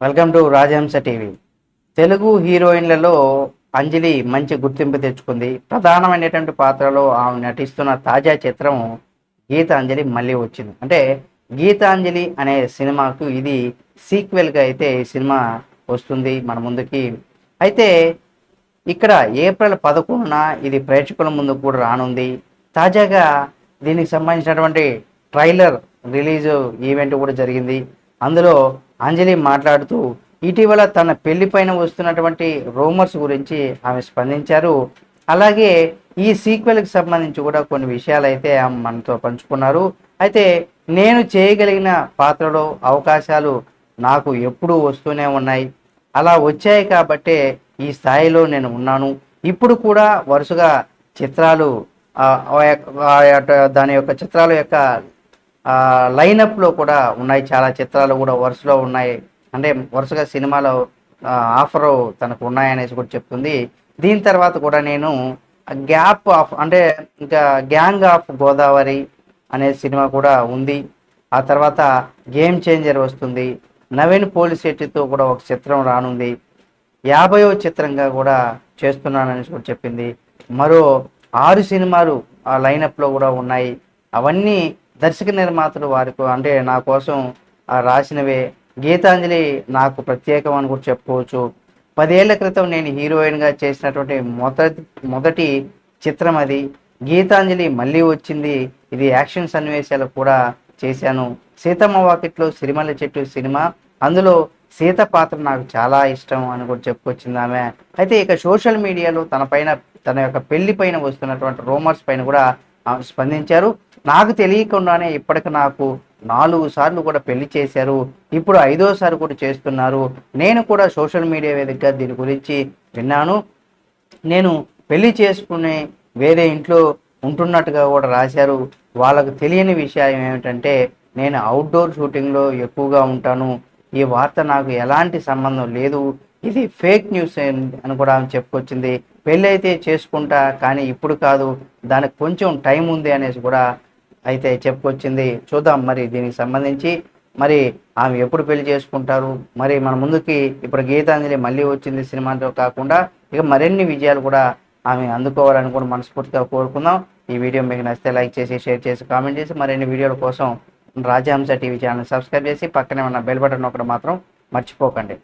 Welcome to Rajahamsa TV. Telugu హీరోయిన్లలో Anjali మంచి గుర్తింపు తెచ్చుకుంది. ప్రధానమైనటువంటి పాత్రలో ఆమె నటిస్తున్న తాజా చిత్రం గీతాంజలి మళ్ళీ వచ్చింది. అంటే గీతాంజలి అనే సినిమాకు ఇది సీక్వెల్గా అయితే ఈ సినిమా వస్తుంది మన ముందుకి. అయితే ఇక్కడ ఏప్రిల్ పదకొండున ఇది ప్రేక్షకుల ముందు కూడా రానుంది. తాజాగా దీనికి సంబంధించినటువంటి ట్రైలర్ రిలీజ్ ఈవెంట్ కూడా జరిగింది. అందులో అంజలి మాట్లాడుతూ ఇటీవల తన పెళ్ళిపైన వస్తున్నటువంటి రూమర్స్ గురించి ఆమె స్పందించారు. అలాగే ఈ సీక్వెల్కి సంబంధించి కూడా కొన్ని విషయాలు అయితే ఆమె మనతో పంచుకున్నారు. అయితే నేను చేయగలిగిన పాత్రలో అవకాశాలు నాకు ఎప్పుడూ వస్తూనే ఉన్నాయి. అలా వచ్చాయి కాబట్టే ఈ స్థాయిలో నేను ఉన్నాను. ఇప్పుడు కూడా వరుసగా చిత్రాలు ఆ యొక్క దాని యొక్క చిత్రాల యొక్క లైనప్లో కూడా ఉన్నాయి చాలా చిత్రాలు కూడా వరుసలో ఉన్నాయి. అంటే వరుసగా సినిమాలో ఆఫర్ తనకు ఉన్నాయనేసి కూడా చెప్తుంది. దీని తర్వాత కూడా నేను గ్యాప్ ఆఫ్ అంటే ఇంకా గ్యాంగ్ ఆఫ్ గోదావరి అనే సినిమా కూడా ఉంది. ఆ తర్వాత గేమ్ చేంజర్ వస్తుంది. నవీన్ పోలిశెట్టితో కూడా ఒక చిత్రం రానుంది. యాభైవ చిత్రంగా కూడా చేస్తున్నానని కూడా చెప్పింది. మరో ఆరు సినిమాలు ఆ లైనప్లో కూడా ఉన్నాయి. అవన్నీ దర్శక నిర్మాతలు వారికి అంటే నా కోసం రాసినవే. గీతాంజలి నాకు ప్రత్యేకం అని కూడా చెప్పుకోవచ్చు. పదేళ్ళ క్రితం నేను హీరోయిన్గా చేసినటువంటి మొదటి మొదటి చిత్రం అది. గీతాంజలి మళ్ళీ వచ్చింది. ఇది యాక్షన్ సన్నివేశాలు కూడా చేశాను. సీతమ్మ వాకిట్లో సిరిమల్ల చెట్టు సినిమా. అందులో సీత పాత్ర నాకు చాలా ఇష్టం అని కూడా చెప్పుకొచ్చింది ఆమె. అయితే ఇక సోషల్ మీడియాలో తన పైన తన యొక్క పెళ్ళి పైన వస్తున్నటువంటి రూమర్స్ పైన కూడా స్పందించారు. నాకు తెలియకుండానే ఇప్పటికి నాకు నాలుగు సార్లు కూడా పెళ్ళి చేశారు. ఇప్పుడు ఐదోసారి కూడా చేస్తున్నారు. నేను కూడా సోషల్ మీడియా వేదికగా దీని గురించి విన్నాను. నేను పెళ్ళి చేసుకుని వేరే ఇంట్లో ఉంటున్నట్టుగా కూడా రాశారు. వాళ్ళకు తెలియని విషయం ఏమిటంటే నేను అవుట్డోర్ షూటింగ్లో ఎక్కువగా ఉంటాను. ఈ వార్త నాకు ఎలాంటి సంబంధం లేదు. ఇది ఫేక్ న్యూస్ అని కూడా ఆమె చెప్పుకొచ్చింది. పెళ్ళి అయితే చేసుకుంటా కానీ ఇప్పుడు కాదు. దానికి కొంచెం టైం ఉంది అనేసి కూడా అయితే చెప్పుకొచ్చింది చూద్దాం మరి దీనికి సంబంధించి మరి ఆమె ఎప్పుడు పెళ్ళి చేసుకుంటారు? మరి మన ముందుకి ఇప్పుడు గీతాంజలి మళ్ళీ వచ్చింది సినిమాతో కాకుండా ఇక మరిన్ని విజయాలు కూడా ఆమె అందుకోవాలని కూడా మనస్ఫూర్తిగా కోరుకుందాం. ఈ వీడియో మీకు నచ్చితే లైక్ చేసి షేర్ చేసి కామెంట్ చేసి మరిన్ని వీడియోల కోసం రాజహంస టీవీ ఛానల్ సబ్స్క్రైబ్ చేసి పక్కనే ఉన్న బెల్ బటన్ ఒకటి మాత్రం మర్చిపోకండి.